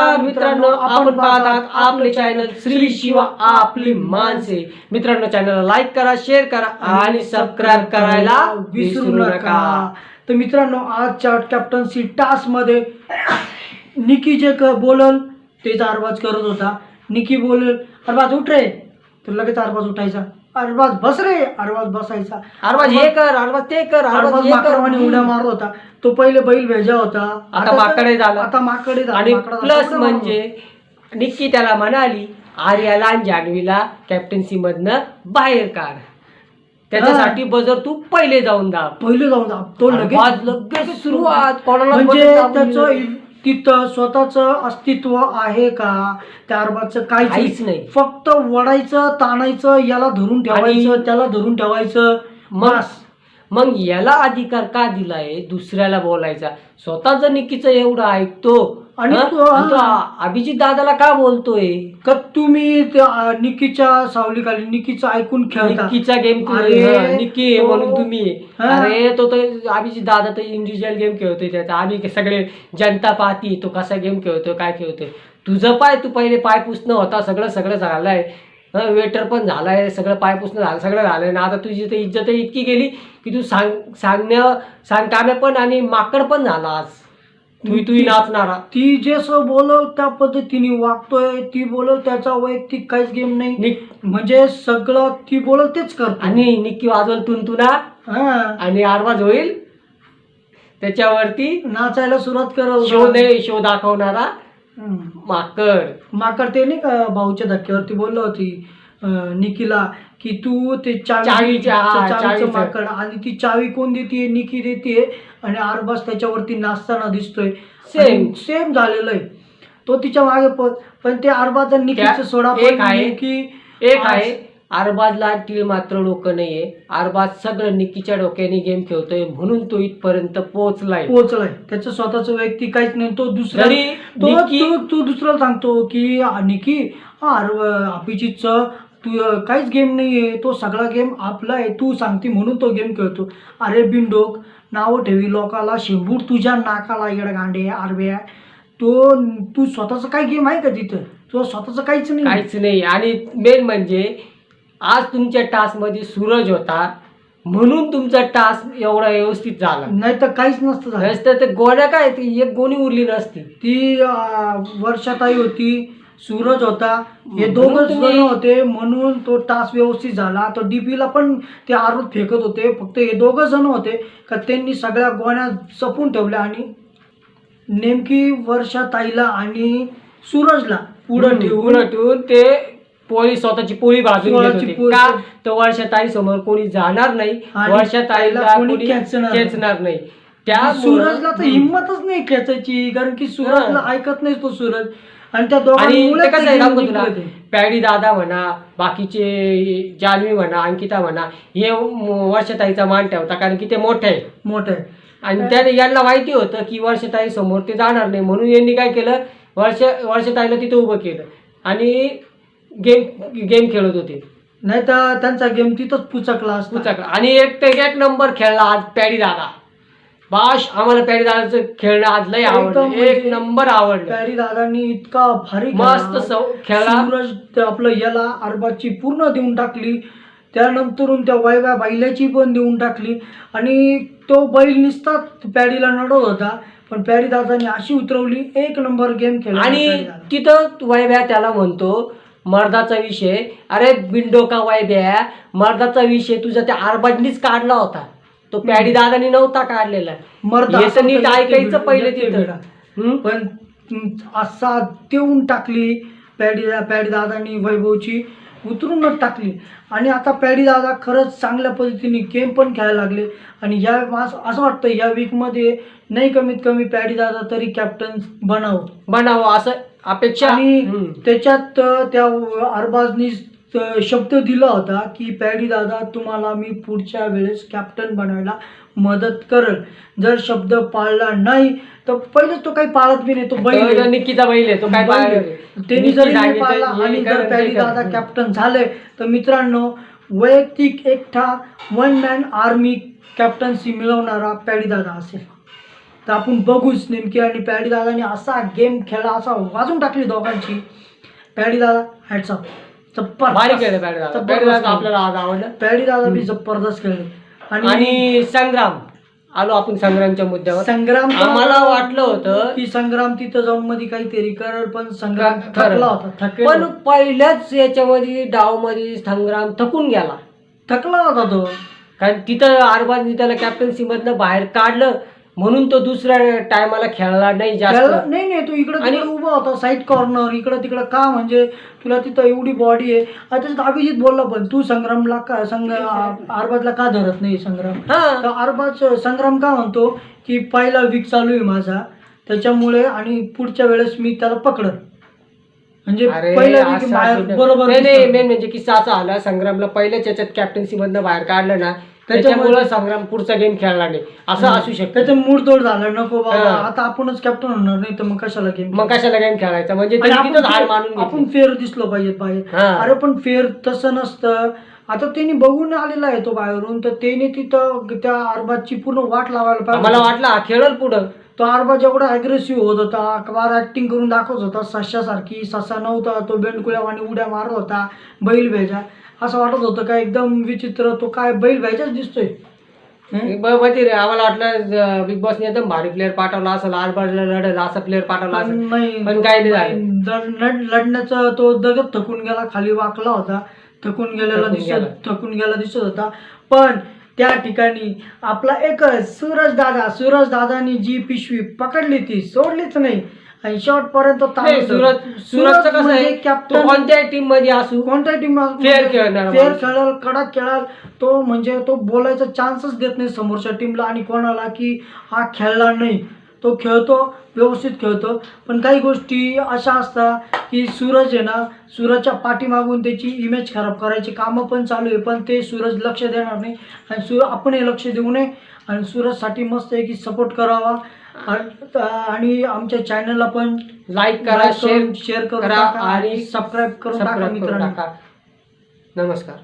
मित्रांनो आपण पाहतात आपले चॅनल श्री शिवा आपली माणसे. मित्रांनो चॅनलला लाईक करा शेअर करा आणि सबस्क्राईब करायला विसरू नका. तर मित्रांनो आजच्या कॅप्टन्सी टास्कमध्ये निकी जे क- बोलल तेच आरबाज करत होता. निकी बोलल अरबाज उठ रे. तर लगेच आरबाज उठायचा. अरबाज बस रे अरबाज बसायचा अरबाज हे कर अरबाज ते कर अरबाज हे कर उड्या मारत होता तो पहिले बैल भेजा होता आता माकडे झाला. आता माकडे झाला. आणि प्लस म्हणजे निक्की त्याला म्हणाली आर्याला आणि जान्हवीला कॅप्टन्सी मधनं बाहेर काढ त्याच्यासाठी बजर तू पहिले जाऊन दाब. पहिले जाऊन जा. तो लगेच लगेच सुरुवात कोणाला म्हणजे बजर दाबून त्याचं. तिथं स्वतःच अस्तित्व आहे का? त्या अरबाजचं काहीच काहीच नाही. फक्त वडायचं ताणायचं याला धरून ठेवायचं त्याला धरून ठेवायचं. मग बस. मग याला अधिकार का दिलाय? दुसऱ्याला बोलायचा. स्वतः जर निकीचं एवढं ऐकतो आणि हं? तो- आणि तो आ- अभिजित दादाला का बोलतोय? का तुम्ही त्या, निकीच्या सावलीखाली निकीचं ऐकून खेळता? निक्कीचा गेम अरे, निक्की आहे तो- म्हणून तुम्ही. हा. अरे तो तर अभिजित दादा तर इंडिव्हिज्युअल गेम खेळतोय त्याचा. आम्ही सगळे जनता पाहती तो कसा गेम खेळतोय काय खेळतोय. तुझं पाय तू पहिले पाय पुसणं होता सगळं सगळं झालंय. वेटर पण झालाय सगळं पाय पुसणं झालं सगळं झालंय. ना आता तुझी तर इज्जत इतकी गेली की तू सांग सांगण्या सांगताम्या पण आणि माकड पण झाला आज. तू तू नाचणारा. ती जसं बोलल त्या पद्धतीने वागतोय ती बोलल त्याचा वैयक्तिक काहीच गेम नाही. निक म्हणजे सगळं ती बोलल तेच करतो. आणि निक्की वाजवल तुंतुना हा. आणि आरवाज होईल. त्याच्यावरती नाचायला सुरुवात करल शो दे शो दाखवणारा हम्म. माकड. माकड ते नाही का भाऊच्या धक्क्यावरती बोललो होती. निकीला की तू ते चावी चावीचं. माकड आणि ती चावी कोण देते निकी देते आणि आरबास त्याच्यावरती नाचताना दिसतोय. Same. सेम झालेलं आहे. तो तिच्यामागे पण पण ते आरबाज आणि निकीचं सोडा एक आहे. निकी एक आहे. आरबाजला टील मात्र डोकं नाहीये. आरबाज सगळं निक्कीच्या डोक्याने गेम खेळतोय. म्हणून तो इथपर्यंत पोहोचलाय. पोहोचलाय. त्याचं स्वतःच वैयक्तिक काहीच नाही. तो दुसरा तो तो- तो दुसऱ्याला सांगतो की "आ, निकी हा अभिजितचं तू काहीच गेम नाहीये. तो सगळा गेम आपला आहे. तू सांगते म्हणून तो गेम खेळतो. अरे बिंडोक नावं ठेवी लोकाला. शेंबूड तुझ्या नाकाला येड गांडे आरबे तो तू स्वतःचं काय गेम आहे का तिथं? तो स्वतःचं काहीच नाही. काहीच नाही. आणि मेन म्हणजे आज तुमच्या टास्कमध्ये सूरज होता. म्हणून तुमचा टास्क एवढा व्यवस्थित झाला. नाही तर काहीच नसतं झालं. नसतं तर गोण्या काय ती एक गोणी उरली नसती. ती वर्षाताई होती. सूरज होता हे दोघं जण होते म्हणून तो टास्क व्यवस्थित झाला. तो डीपीला पण ते आरोप फेकत होते. फक्त हे दोघं जण होते का त्यांनी सगळ्या गोण्या जपून ठेवल्या आणि नेमकी वर्षाताईला आणि सूरजला पुढं ठेवून ठेवून ते पोळी स्वतःची पोळी भाजून घेत स्वतःची होते. पोळी- का? तर वर्षाताई समोर कोणी जाणार नाही. वर्षाताईला कोणी खेचणार नाही. त्या सूरजला तर हिंमतच नाही खेचायची कारण की सूरजला. ऐकत नाही तो सूरज. आणि त्या आणि दोघांमुळे ते कसं आहे सांगू तुला. निघलं ते. पॅडी दादा म्हणा बाकीचे जान्हवी म्हणा अंकिता म्हणा हे वर्षताईचा मान ठेवता कारण की ते मोठे आहे मोठं आणि त्याने यांना माहिती होतं की वर्षताई समोर ते जाणार नाही म्हणून यांनी काय केलं वर्ष वर्षताईला तिथं उभं केलं. आणि गेम गेम खेळत होते. नाही तर त्यांचा गेम तिथंच पुचकला असता. पुचाकला. आणि एक ते एक नंबर खेळला आज पॅडी दादा. बाश आम्हाला पॅडी दादाचं खेळणं आज लय एकदम आवडलं. म्हणजे एक नंबर आवडलं. पॅरी दादांनी इतका भारी मस्त खेळला. सव- खेळला. सूरज ते आपलं याला अरबाची पूर्ण देऊन टाकली. त्यानंतरून त्या वायव्या बैलाची पण देऊन टाकली. आणि तो बैल निसतात पॅडीला नडत होता पण पॅडी दादांनी अशी उतरवली एक नंबर गेम खेळला आणि पॅडी दादा. तिथं वैभ्या त्याला म्हणतो मर्दाचा विषय. अरे बिंडोका वैभ्या मर्दाचा विषय. तुझा त्या आरबाजनीच काढला होता. तो पॅडी दादानी नव्हता काढलेला मर्द हे तर असं नीट होतं, ऐकायचं भिडा- पहिले ते तिथं. हम्म? पण असा देऊन टाकली पॅडी पॅडी दादानी वैभवची उतरूनच टाकली आणि आता पॅडी दादा खरंच चांगल्या पद्धतीने गेम पण खेळायला लागले आणि या असं वाटतं या वीकमध्ये नाही कमीत कमी पॅडी दादा तरी कॅप्टन बनावं बनावं असं अपेक्षा आणि हम्म. त्याच्यात अं, त्या अरबाजनी शब्द दिला होता की पॅडी दादा तुम्हाला मी पुढच्या वेळेस कॅप्टन बनायला मदत करल. जर शब्द पाळला नाही तर पहिलेच तो काही पाळत बी नाही तो बैल तो आहे. निक्कीचा बैल तो काय. त्यांनी जरी नाही पाळला आणि जर पॅडी दादा कॅप्टन झाले तर मित्रांनो वैयक्तिक एकटा वन मॅन आर्मी कॅप्टन्सी मिळवणारा पॅडी दादा असेल. तर आपण बघूच नेमकी आणि पॅडी दादाने असा गेम खेळला असा वाजून टाकली दोघांची. पॅडी दादा हॅट्स दादा. दादा आपल्याला आज आवडलं. पॅडी दादा बी जबरदस्त खेळले आणि संग्राम. आलो आपण संग्रामच्या मुद्द्यावर. संग्राम आम्हाला वाटलं होतं की संग्राम तिथं जाऊन मध्ये काहीतरी करल पण संग्राम. थकला होता. पण पहिल्याच याच्यामध्ये डावमध्ये संग्राम थकून गेला. थकला होता तो. कारण तिथं आरबाजनी त्याला कॅप्टन्सी मधनं बाहेर काढलं. म्हणून तो दुसऱ्या टायमाला खेळला नाही त्याला- जास्त नाही नाही तू इकडे आणि- उभा होता साईड कॉर्नर इकडं तिकडं का म्हणजे तुला तिथं एवढी बॉडी आहे. आता त्याच्यात अभिजित बोलला पण तू संग्रामला का संग आरबाजला का धरत नाही संग्राम? हा. तर आरबाज संग्राम का म्हणतो की पहिला वीक चालू आहे माझा त्याच्यामुळे आणि पुढच्या वेळेस मी त्याला पकडत म्हणजे अरे पहिला असं week बाहेर असं- बरोबर नाही नाही दिसतं. मेन म्हणजे किस्सा असा आला संग्रामला पहिल्याच याच्यात कॅप्टन्सी मधनं बाहेर काढलं ना त्याच्यामुळे- संग्राम पुढचा गेम खेळला नाही असं असू शकतं. त्याचं मूडतोड झालं नको बाबा. हा. आता आपणच कॅप्टन होणार नाही तर मग कशाला गेम मग कशाला गेम खेळायचा? म्हणजे आणि त्यांनी आपण तिथंच हार फेर- मानून आपण घेतली. फेर दिसलो पाहिजे पाहिजे हा. अरे पण फेर तसं नसतं. आता त्यांनी बघून आलेला आहे तो बाहेरून. तर त्याने तिथं त्या अरबाजची पूर्ण वाट लावायला पाहिजे. मला वाटलं हा खेळल पुढं. तो अरबाज एवढा अग्रेसिव्ह होत होता. अकबार ऍक्टिंग करून दाखवत होता. सश्यासारखी. ससा नव्हता. तो बेंडकुळ्यावानी उड्या मारत होता. बैल भेजा. असं वाटत होतं का एकदम विचित्र तो काय बैल भेजाच दिसतोय? ब- माहिती रे आम्हाला वाटलं बिग बॉसने एकदम भारी प्लेअर पाठवला असं लाल बाजूला लढेल असा प्लेअर पाठवला असेल नाही पण काही नाही झालं. लढ- लढ- लढण्याचा तो दगत थकून गेला खाली वाकला होता थकून गेलेला थकून दिसत गेला. थकून गेला दिसत होता पण त्या ठिकाणी आपला एकच सूरज दादा सूरज दादानी जी पिशवी पकडली ती सोडलीच नाही आणि शेवटपर्यंत नाही, सूरज सूरजचं कसं आहे तो कॅप्टन कोणत्याही टीममध्ये असू कोणत्या टीम Fair खेळणारा फेअर माणूस. खेळाल कडक खेळाल तो म्हणजे तो बोलायचा चान्सच देत नाही समोरच्या टीमला आणि कोणाला की हा खेळला नाही. तो खेळतो व्यवस्थित खेळतो. पण काही गोष्टी अशा असतात की सूरज आहे ना सूरजच्या पाठीमागून त्याची इमेज खराब करायची कामं पण चालू आहे पण ते सूरज लक्ष देणार नाही. आणि सू आपणही लक्ष देऊ नये. आणि सूरजसाठी मस्त आहे की सपोर्ट करावा. आणि- आणि आमच्या चॅनलला पण लाईक करा शेअर शेअर करा आणि सबस्क्राईब करून मित्रांनो. टाका. नमस्कार.